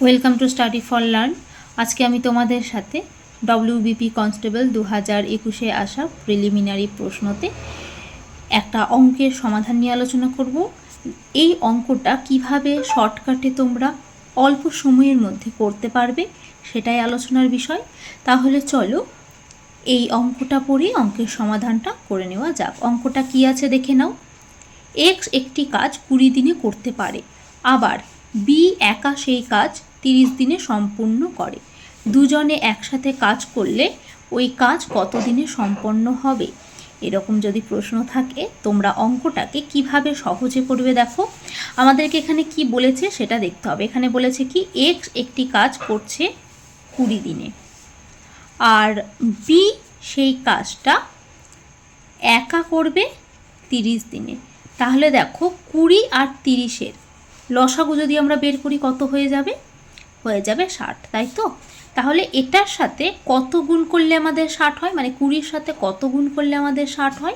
Welcome to study for learn আজকে আমি তোমাদের সাথে ডব্লিউবিপি কনস্টেবল দু হাজার একুশে আসা প্রিলিমিনারি প্রশ্নতে একটা অঙ্কের সমাধান নিয়ে আলোচনা করব। এই অঙ্কটা কীভাবে শর্টকাটে তোমরা অল্প সময়ের মধ্যে করতে পারবে সেটাই আলোচনার বিষয়। তাহলে চলো এই অঙ্কটা পড়ে অঙ্কের সমাধানটা করে নেওয়া যাক। অঙ্কটা কি আছে দেখে নাও। এক্স একটি কাজ কুড়ি দিনে করতে পারে। আবার বি একা সেই কাজ তিরিশ দিনে সম্পূর্ণ করে। দুজনে একসাথে কাজ করলে ওই কাজ কত দিনে সম্পন্ন হবে? এরকম যদি প্রশ্ন থাকে, তোমরা অঙ্কটাকে কীভাবে সহজে করবে দেখো। আমাদেরকে এখানে কি বলেছে সেটা দেখতে হবে। এখানে বলেছে কি, এক্স একটি কাজ করছে কুড়ি দিনে। আর বি সেই কাজটা একা করবে তিরিশ দিনে। তাহলে দেখো কুড়ি আর তিরিশের লসাগু যদি আমরা বের করি কত হয়ে যাবে? হয়ে যাবে ষাট, তাই তো? তাহলে এটার সাথে কত গুণ করলে আমাদের ষাট হয়? মানে কুড়ির সাথে কত গুণ করলে আমাদের ষাট হয়?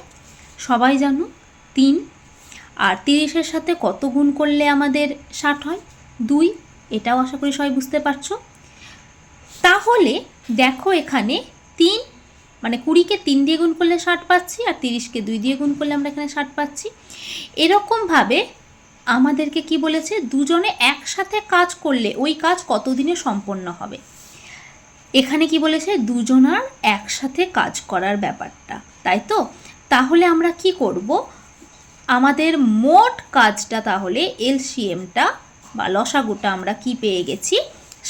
সবাই জানো, তিন। আর তিরিশের সাথে কত গুণ করলে আমাদের ষাট হয়? দুই। এটাও আশা করি সবাই বুঝতে পারছ। তাহলে দেখো এখানে তিন মানে কুড়িকে তিন দিয়ে গুণ করলে ষাট পাচ্ছি আর তিরিশকে দুই দিয়ে গুণ করলে আমরা এখানে ষাট পাচ্ছি। এরকমভাবে আমাদেরকে কি বলেছে? দুজনে একসাথে কাজ করলে ওই কাজ কতদিনে সম্পন্ন হবে? এখানে কি বলেছে? দুজনার একসাথে কাজ করার ব্যাপারটা, তাই তো? তাহলে আমরা কি করব? আমাদের মোট কাজটা তাহলে এলসিএমটা বা লসাগুটা আমরা কি পেয়ে গেছি?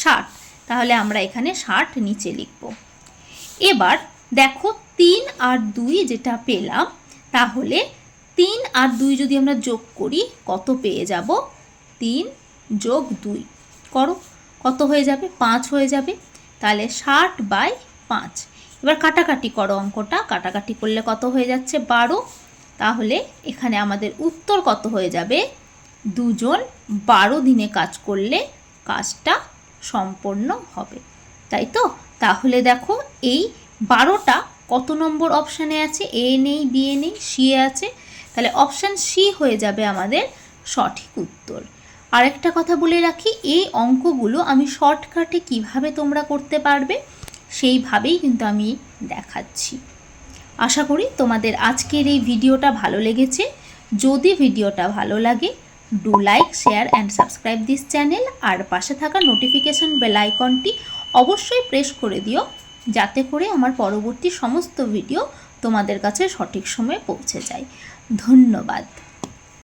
ষাট। তাহলে আমরা এখানে ষাট নিচে লিখব। এবার দেখো তিন আর দুই যেটা পেলাম, তাহলে তিন আর দুই যদি আমরা যোগ করি, কত পেয়ে যাব? তিন যোগ দুই। করো, কত হয়ে যাবে? পাঁচ হয়ে যাবে। তাহলে ষাট বাই পাঁচ। এবার কাটাকাটি করো অঙ্কটা। কাটাকাটি করলে কত হয়ে যাচ্ছে? বারো। তাহলে এখানে আমাদের উত্তর কত হয়ে যাবে? দুজন বারো দিনে কাজ করলে কাজটা সম্পন্ন হবে। তাই তো? তাহলে দেখো, এই বারোটা কত নম্বর অপশানে আছে? এ নেই বি এ নেই সি আছে। তাহলে অপশান সি হয়ে যাবে আমাদের সঠিক উত্তর। আরেকটা কথা বলে রাখি, এই অঙ্কগুলো আমি শর্টকাটে কীভাবে তোমরা করতে পারবে, সেইভাবেই কিন্তু আমি দেখাচ্ছি। আশা করি তোমাদের আজকের এই ভিডিওটা ভালো লেগেছে। যদি ভিডিওটা ভালো লাগে do like share and subscribe this channel আর পাশে থাকা নোটিফিকেশান বেল আইকনটি অবশ্যই প্রেস করে দিও, যাতে করে আমার পরবর্তী সমস্ত ভিডিও তোমাদের কাছে সঠিক সময়ে পৌঁছে যায়। ধন্যবাদ।